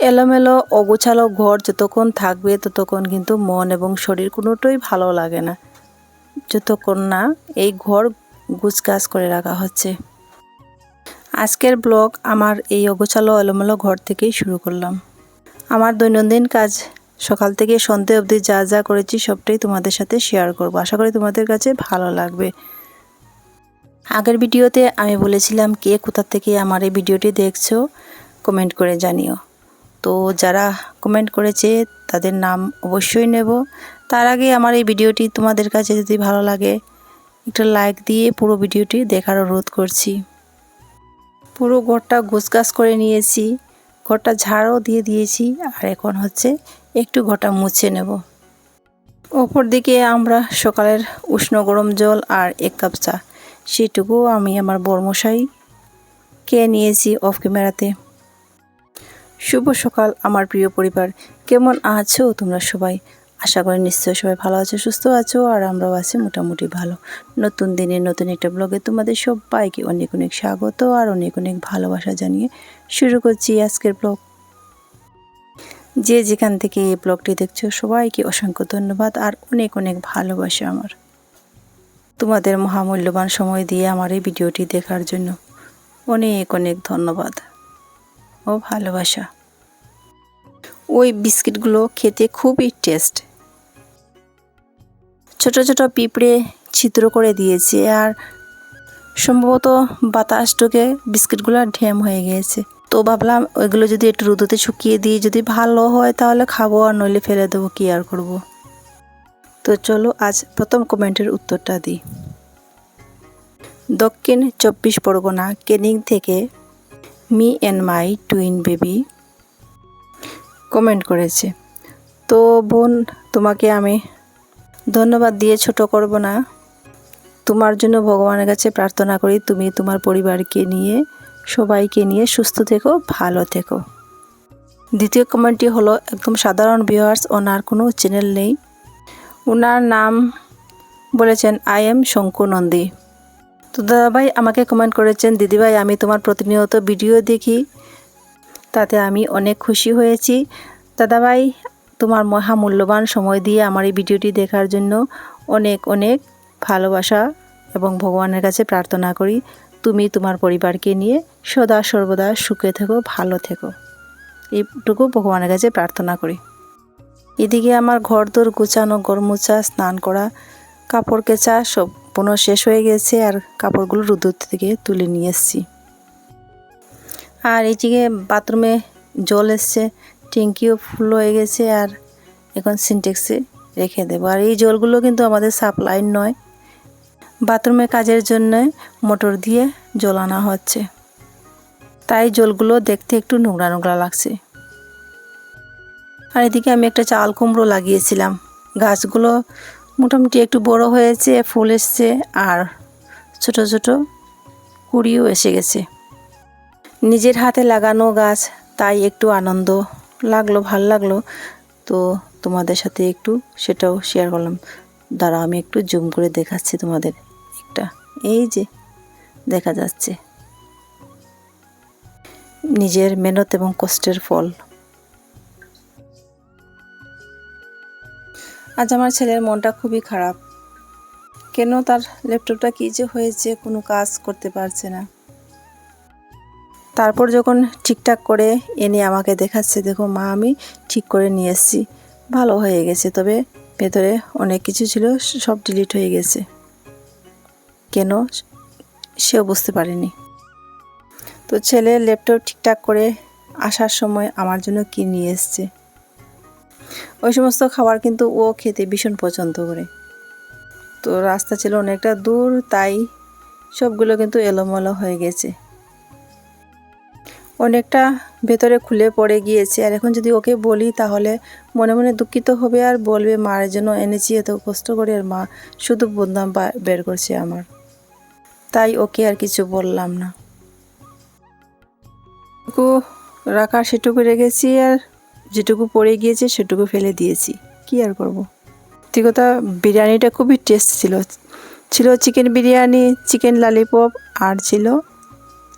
এলোমেলো, অগোছালো ঘর যতক্ষণ থাকবে ততক্ষণ কিন্তু মন এবং শরীর কোনোটাই ভালো লাগে না। যতক্ষণ না এই ঘর গুছগাছ করে রাখা হচ্ছে। আজকের ব্লগ আমার এই অগোছালো, এলোমেলো ঘর থেকেই শুরু করলাম। আমার দৈনন্দিন কাজ, সকাল থেকে সন্ধে অবধি যা যা করেছি সবটাই তোমাদের সাথে শেয়ার করব। আশা করি তোমাদের কাছে ভালো লাগবে। আগের ভিডিওতে আমি বলেছিলাম কে কোথা থেকে আমার এই ভিডিওটি দেখছ কমেন্ট করে জানিও। তো যারা কমেন্ট করেছে, তাদের নাম অবশ্যই নেব। তার আগে আমার এই ভিডিওটি তোমাদের কাছে যদি ভালো লাগে, একটা লাইক দিয়ে পুরো ভিডিওটি দেখার অনুরোধ করছি। পুরো ঘরটা গোছগাছ করে নিয়েছি, ঘরটা ঝাড়ও দিয়ে দিয়েছি, আর এখন হচ্ছে একটু ঘরটা মুছে নেব। ওপর দিকে আমরা সকালের উষ্ণ গরম জল আর এক কাপ চা সেটুকু আমি আমার বর্মশাই কে নিয়েছি অফ ক্যামেরাতে শুভ সকাল, আমার প্রিয় পরিবার। কেমন আছো তোমরা সবাই? আশা করি নিশ্চয়ই সবাই ভালো আছো, সুস্থ আছো, আর আমরাও আছি মোটামুটি ভালো। নতুন দিনে নতুন একটা ব্লগে তোমাদের সবাইকে অনেক অনেক স্বাগত আর অনেক অনেক ভালোবাসা জানিয়ে শুরু করছি আজকের ব্লগ যে যেখান থেকে এই ব্লগটি দেখছ, সবাইকে অসংখ্য ধন্যবাদ আর অনেক অনেক ভালোবাসা আমার। তোমাদের মহামূল্যবান সময় দিয়ে আমার এই ভিডিওটি দেখার জন্য অনেক অনেক ধন্যবাদ। ও ভালোবাসা। ওই বিস্কিটগুলো খেতে খুবই টেস্ট। ছোট ছোট পিঁপড়ে ছিদ্র করে দিয়েছে আর সম্ভবত বাতাস ঢুকে বিস্কিটগুলো ঢেম হয়ে গিয়েছে তো ভাবলাম ওইগুলো যদি একটু রোদতে শুকিয়ে দিই যদি ভালো হয় তাহলে খাব আর নইলে ফেলে দেবো, কি আর করব? তো চলো আজ প্রথম কমেন্টের উত্তরটা দিই। দক্ষিণ চব্বিশ পরগনা, কেনিং থেকে me and my twin baby comment করেছে। তো বোন, তোমাকে আমি ধন্যবাদ দিয়ে ছোট করব না। তোমার জন্য ভগবানের কাছে প্রার্থনা করি, তুমি তোমার পরিবারকে নিয়ে, সবাইকে নিয়ে সুস্থ থেকো, ভালো থেকো। দ্বিতীয় কমেন্টটি হলো, একদম সাধারণ ভিউয়ার্স ওনার কোনো চ্যানেল নেই। ওনার নাম বলেছেন আই এম শঙ্কু নন্দী। তো দাদাভাই আমাকে কমেন্ট করেছেন, দিদিভাই, আমি তোমার প্রতিনিয়ত ভিডিও দেখি, তাতে আমি অনেক খুশি হয়েছি। দাদাভাই, তোমার মহা মূল্যবান সময় দিয়ে আমার এই ভিডিওটি দেখার জন্য অনেক অনেক ভালোবাসা এবং ভগবানের কাছে প্রার্থনা করি। তুমি তোমার পরিবারকে নিয়ে সদা সর্বদা সুখে থেকো, ভালো থেকো। এইটুকু ভগবানের কাছে প্রার্থনা করি। এদিকে আমার ঘর দোর গুছানো গরমুচা স্নান করা, কাপড় কেচা, সব পুনঃ শেষ হয়ে গেছে আর কাপড়গুলো রোদ্দুর থেকে তুলে নিয়ে এসেছি। আর এইদিকে বাথরুমে জল এসছে, ট্যাঙ্কিও ফুল হয়ে গেছে আর এখন সিনটেক্সে রেখে দেবো। আর এই জলগুলো কিন্তু আমাদের সাপ্লাই নয় বাথরুমে কাজের জন্য মোটর দিয়ে জল আনা হচ্ছে। তাই জলগুলো দেখতে একটু নোংরা নোংরা লাগছে। আর এদিকে আমি একটা চাল কুমড়ো লাগিয়েছিলাম, গাছগুলো মোটামুটি একটু বড় হয়েছে, ফুল এসছে আর ছোট ছোট কুড়িও এসে গেছে। নিজের হাতে লাগানো গাছ, তাই একটু আনন্দ লাগল, ভালো লাগল। তো তোমাদের সাথে একটু সেটাও শেয়ার করলাম। দাঁড়া, আমি একটু জুম করে দেখাচ্ছি তোমাদের একটা। এই যে, দেখা যাচ্ছে। নিজের মেহনত এবং কষ্টের ফল। আজ আমার ছেলের মনটা খুবই খারাপ। কেন তার ল্যাপটপটা কী যে হয়েছে কোনো কাজ করতে পারছে না। তারপর যখন ঠিকঠাক করে এনে আমাকে দেখাচ্ছে, দেখো মা, আমি ঠিক করে নিয়ে এসেছি। ভালো হয়ে গেছে। তবে ভেতরে অনেক কিছু ছিল, সব ডিলিট হয়ে গেছে। কেন? সেও বুঝতে পারেনি। তো ছেলে ল্যাপটপ ঠিকঠাক করে আসার সময় আমার জন্য কি নিয়ে এসছে? ওই সমস্ত খাবার কিন্তু ও খেতে ভীষণ পছন্দ করে। তো রাস্তা ছিল অনেকটা দূর, তাই সবগুলো কিন্তু এলোমেলো হয়ে গেছে। অনেকটা ভেতরে খুলে পড়ে গিয়েছে। আর এখন যদি ওকে বলি, তাহলে মনে মনে দুঃখিত হবে আর বলবে, মার জন্য এনেছি, এত কষ্ট করে। আর মা শুধু বদনাম বের করছে আমার। তাই ওকে আর কিছু বললাম না। রাখা সেটুকু রেখেছি আর যেটুকু পড়ে গিয়েছে, সেটুকু ফেলে দিয়েছি। কি আর করব। সত্যি কথা, বিরিয়ানিটা খুবই টেস্ট ছিল। ছিল চিকেন বিরিয়ানি চিকেন লালিপপ আর ছিল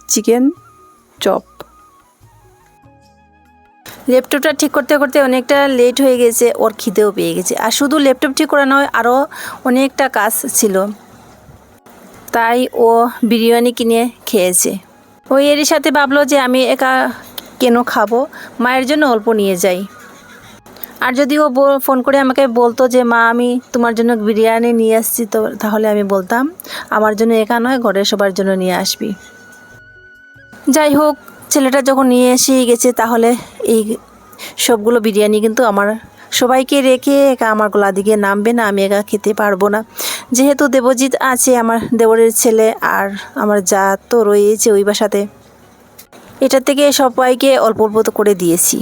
চিকেন চপ ল্যাপটপটা ঠিক করতে করতে অনেকটা লেট হয়ে গেছে, ওর খিদেও পেয়ে গেছে। আর শুধু ল্যাপটপ ঠিক করা নয় আরও অনেকটা কাজ ছিল। তাই ও বিরিয়ানি কিনে খেয়েছে। ও এরই সাথে ভাবলো যে আমি একা কেন খাব? মায়ের জন্য অল্প নিয়ে যাই। আর যদি ও ফোন করে আমাকে বলতো যে, মা, আমি তোমার জন্য বিরিয়ানি নিয়ে আসছি, তো তাহলে আমি বলতাম, আমার জন্য একা নয়, ঘরের সবার জন্য নিয়ে আসবি। যাই হোক, ছেলেটা যখন নিয়ে এসেই গেছে, তাহলে এই সবগুলো বিরিয়ানি কিন্তু আমার সবাইকে রেখে একা আমার গলা দিকে নামবে না, আমি একা খেতে পারব না। যেহেতু দেবজিৎ আছে, আমার দেবরের ছেলে আর আমার যা তো রয়েছে ওই বাসাতে। এটা থেকে সবাইকে অল্প অল্প করে দিয়েছি।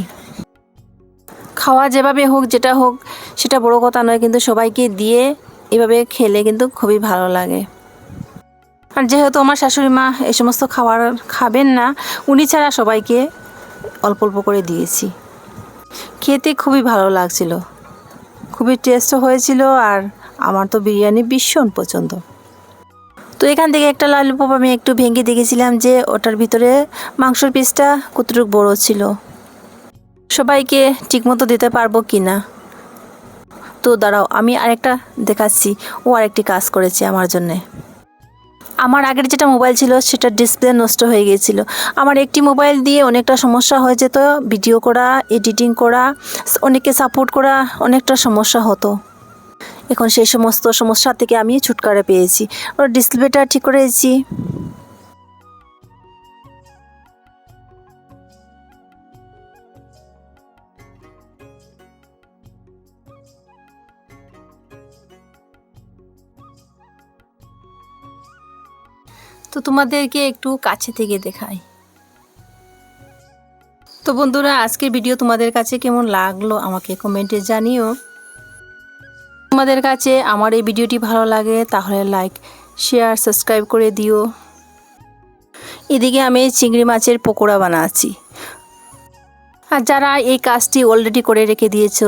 খাওয়া যেভাবে হোক, যেটা হোক, সেটা বড় কথা নয়, কিন্তু সবাইকে দিয়ে এভাবে খেলে কিন্তু খুবই ভালো লাগে। আর যেহেতু আমার শাশুড়ি মা এই সমস্ত খাবার খাবেন না, উনি ছাড়া সবাইকে অল্প অল্প করে দিয়েছি। খেতে খুবই ভালো লাগছিল। খুবই টেস্টও হয়েছিল আর আমার তো বিরিয়ানি ভীষণ পছন্দ। তো এখান থেকে একটা লালিপপ আমি একটু ভেঙে দেখেছিলাম যে ওটার ভিতরে মাংসর পিসটা কতটুকু বড় ছিল। সবাইকে ঠিকমতো দিতে পারব কি না তো দাঁড়াও, আমি আরেকটা দেখাচ্ছি। ও আরেকটি কাজ করেছে আমার জন্যে। আমার আগের যেটা মোবাইল ছিল, সেটা ডিসপ্লে নষ্ট হয়ে গিয়েছিল। আমার একটি মোবাইল দিয়ে অনেকটা সমস্যা হয়ে যেত, ভিডিও করা, এডিটিং করা অনেকে সাপোর্ট করা, অনেকটা সমস্যা হতো। এখন সেই সমস্ত সমস্যা থেকে আমি ছুটকারা পেয়েছি। ওর ডিসপ্লেটা ঠিক করেছি। তো তোমাদেরকে একটু কাছে থেকে দেখাই। তো বন্ধুরা, আজকের ভিডিও তোমাদের কাছে কেমন লাগল আমাকে কমেন্টে জানিও। তোমাদের কাছে আমার এই ভিডিওটি ভালো লাগে, তাহলে লাইক শেয়ার সাবস্ক্রাইব করে দিও। এদিকে আমি চিংড়ি মাছের পকোড়া বানাচ্ছি। আর যারা এই কাজটি অলরেডি করে রেখে দিয়েছ,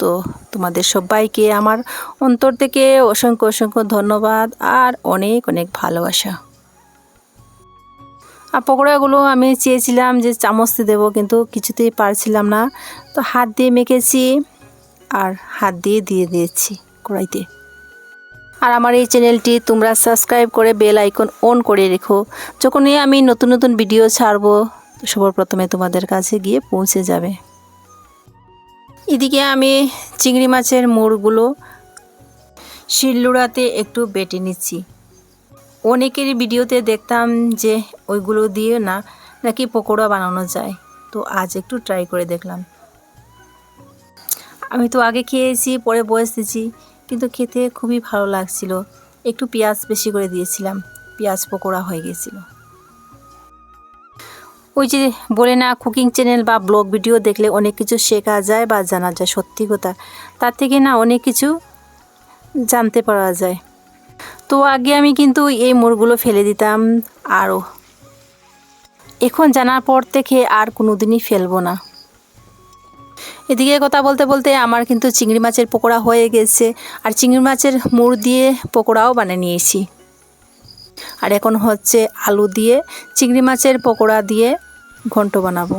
তো তোমাদের সবাইকে আমার অন্তর থেকে অসংখ্য অসংখ্য ধন্যবাদ আর অনেক অনেক ভালোবাসা। আর পকোড়াগুলো আমি চেয়েছিলাম যে চামচ দিয়ে দেবো, কিন্তু কিছুতেই পারছিলাম না। তো হাত দিয়ে মেখেছি আর হাত দিয়ে দিয়ে দিয়েছি। কড়াইতে আর আমার এই চ্যানেলটি তোমরা সাবস্ক্রাইব করে বেল আইকন অন করে রেখো। যখনই আমি নতুন নতুন ভিডিও ছাড়বো সবার প্রথমে তোমাদের কাছে গিয়ে পৌঁছে যাবে। এদিকে আমি চিংড়ি মাছের মোড়গুলো শিলনোড়াতে একটু বেটে নিচ্ছি। অনেকেরই ভিডিওতে দেখতাম যে ওইগুলো দিয়ে না, নাকি পকোড়া বানানো যায়। তো আজ একটু ট্রাই করে দেখলাম। আমি তো আগে খেয়েছি, পরে বসেছি কিন্তু খেতে খুবই ভালো লাগছিল। একটু পেঁয়াজ বেশি করে দিয়েছিলাম। পেঁয়াজ পকোড়া হয়ে গেছিল ওই যে বলে না, কুকিং চ্যানেল বা ব্লগ ভিডিও দেখলে অনেক কিছু শেখা যায় বা জানা যায়, সত্যি কথা। তার থেকে না অনেক কিছু জানতে পারা যায়। তো আগে আমি কিন্তু এই মোড়গুলো ফেলে দিতাম। আরও। এখন জানার পর থেকে আর কোনো দিনই ফেলব না। এদিকে কথা বলতে বলতে আমার কিন্তু চিংড়ি মাছের পকোড়া হয়ে গেছে। আর চিংড়ি মাছের মুড় দিয়ে পকোড়াও বানিয়ে নিয়েছি। আর এখন হচ্ছে আলু দিয়ে, চিংড়ি মাছের পকোড়া দিয়ে ঘন্ট বানাবো।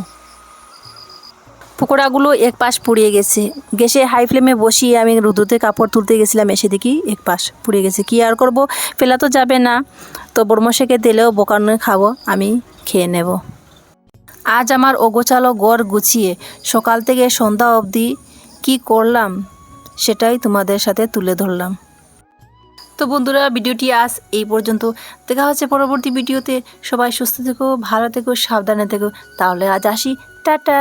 পকোড়াগুলো এক পাশ পুড়িয়ে গেছে। গ্যাসে হাই ফ্লেমে বসিয়ে আমি রুদ্রতে কাপড় তুলতে গেছিলাম, এসে দেখি এক পাশ পুড়ে গেছে। কি আর করব? ফেলা তো যাবে না। তো বর্মশাকে দিলেও বোকানো খাব, আমি খেয়ে নেব। আজ আমার অগোছালো গড় গুছিয়ে সকাল থেকে সন্ধ্যা অবধি কি করলাম সেটাই তোমাদের সাথে তুলে ধরলাম। তো বন্ধুরা, ভিডিওটি আজ এই পর্যন্ত। দেখা হচ্ছে পরবর্তী ভিডিওতে। সবাই সুস্থ থেকো, ভালো থেকো, সাবধানে থেকো। তাহলে আজ আসি। টাটা!